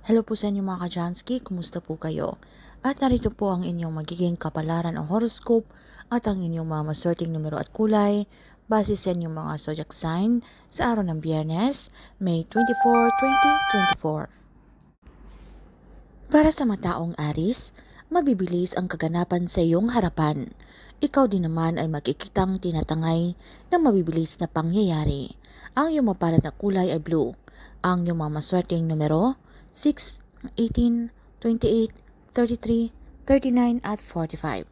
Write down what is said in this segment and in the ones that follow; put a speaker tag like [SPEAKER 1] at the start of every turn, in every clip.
[SPEAKER 1] Hello po sa inyo mga kajansky, kumusta po kayo? At narito po ang inyong magiging kapalaran o horoscope at ang inyong mga maswerteng numero at kulay base sa inyong mga zodiac sign sa araw ng biyernes, May 24, 2024. Para sa mataong Aris, mabibilis ang kaganapan sa iyong harapan. Ikaw din naman ay makikitang tinatangay ng mabibilis na pangyayari. Ang iyong mapalad na kulay ay blue. Ang iyong mga maswerteng numero 6, 18, 28, 33, 39 at 45.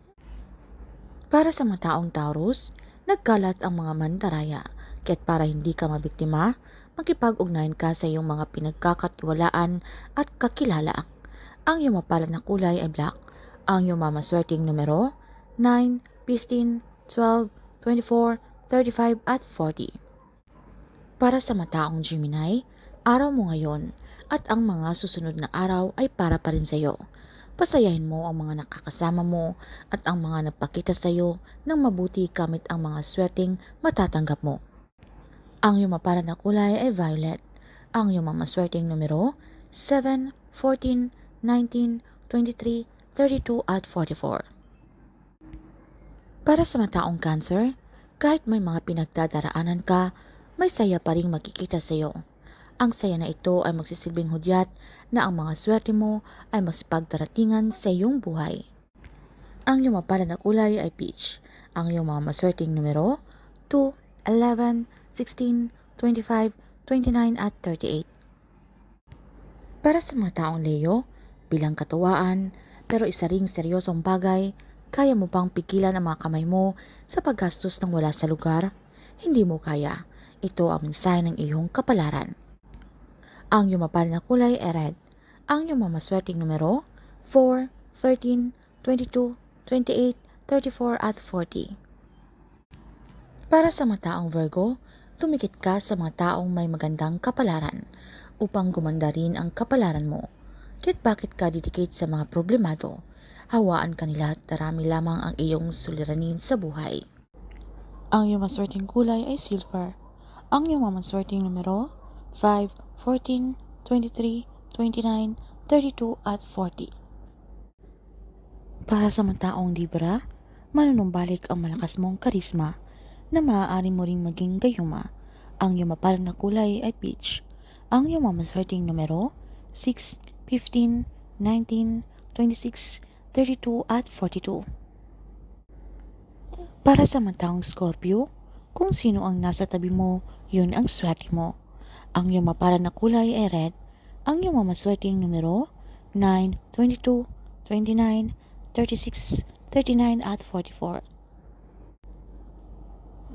[SPEAKER 1] Para sa mataong Taurus, nagkalat ang mga mantaraya. Kaya't para hindi ka mabiktima, makipag-ugnayan ka sa iyong mga pinagkakatiwalaan at kakilala. Ang iyong mapalad na kulay ay black. Ang iyong mamaswerteng numero 9, 15, 12, 24, 35 at 40. Para sa mataong Gemini, araw mo ngayon at ang mga susunod na araw ay para pa rin sa iyo. Pasayahin mo ang mga nakakasama mo at ang mga nagpakita sa iyo ng mabuti gamit ang mga swerteng matatanggap mo. Ang iyong mapalad na kulay ay violet. Ang iyong mamaswerteng numero 7, 14, 19, 23, 32 at 44. Para sa mataong cancer, kahit may mga pinagdadaraanan ka, may saya pa rin makikita sa iyo. Ang saya na ito ay magsisilbing hudyat na ang mga swerte mo ay mas pagdaratingan sa iyong buhay. Ang iyong mapalad na kulay ay peach. Ang iyong mga maswerteng numero 2, 11, 16, 25, 29 at 38. Para sa mga taong Leo, bilang katuwaan, pero isa ring seryosong bagay, kaya mo pang pigilan ang mga kamay mo sa paggastos ng wala sa lugar? Hindi mo kaya. Ito ang mensahe ng iyong kapalaran. Ang iyong mapal na kulay ay red. Ang iyong mamaswerteng numero 4, 13, 22, 28, 34 at 40. Para sa mga taong Virgo, tumikit ka sa mga taong may magandang kapalaran upang gumanda rin ang kapalaran mo. Kahit bakit ka didikit sa mga problemado, hawaan kanila at darami lamang ang iyong suliranin sa buhay. Ang iyong maswerteng kulay ay silver. Ang iyong mamaswerteng numero 5, 14, 23, 29, 32 at 40. Para sa mga taong Libra, manunumbalik ang malakas mong karisma na maaari mo ring maging gayuma. Ang mapalang na kulay ay peach. Ang iyong mamaswerteng numero 6, 15, 19, 26, 32 at 42. Para sa mga taong Scorpio, kung sino ang nasa tabi mo, yun ang swerte mo. Ang iyong mapalang na kulay ay red. Ang iyong mamaswerteng numero 9, 22, 29, 36, 39 at 44.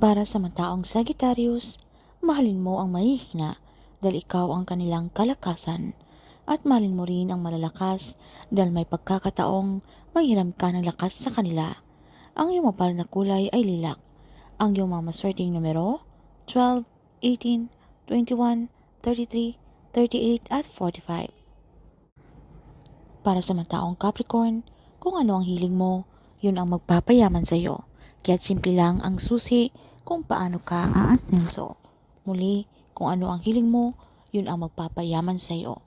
[SPEAKER 1] Para sa mga taong Sagittarius, mahalin mo ang mahihina dahil ikaw ang kanilang kalakasan at mahalin mo rin ang malalakas dahil may pagkakataong manghiram ka ng lakas sa kanila. Ang iyong mapal na kulay ay lilak. Ang iyong mga maswerteng numero 12, 18, 21, 33, 38 at 45. Para sa mga taong Capricorn, kung ano ang hiling mo, yun ang magpapayaman sa iyo. Kaya't simple lang ang susi kung paano ka aasenso. Muli, kung ano ang hiling mo, yun ang magpapayaman sa iyo.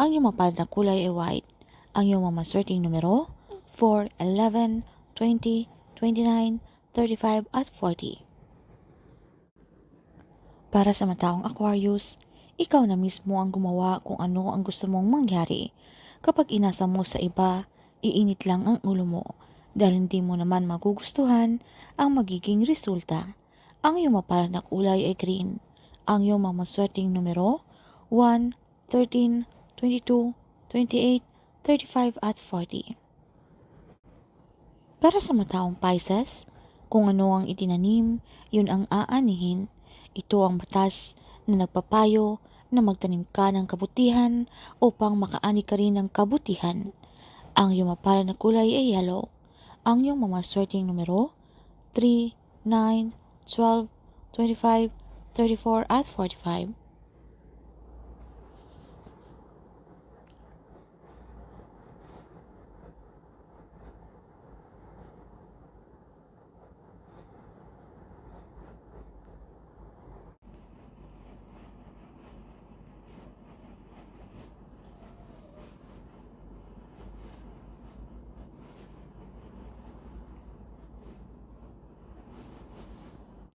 [SPEAKER 1] Ang iyong mapalad na kulay ay white. Ang iyong mamaswerteng numero 4, 11, 20, 29, 35 at 40. Para sa mataong Aquarius, ikaw na mismo ang gumawa kung ano ang gusto mong mangyari. Kapag inasa mo sa iba, iinit lang ang ulo mo dahil hindi mo naman magugustuhan ang magiging resulta. Ang iyong mapalad na kulay ay green. Ang iyong mamaswerteng numero 1, 13, 22, 28, 35 at 40. Para sa mataong Pisces, kung ano ang itinanim, yun ang aanihin. Ito ang batas na nagpapayo na magtanim ka ng kabutihan upang makaani ka rin ng kabutihan. Ang iyong mapala na kulay ay yellow. Ang iyong mamaswerteng numero 3, 9, 12, 25, 34 at 45.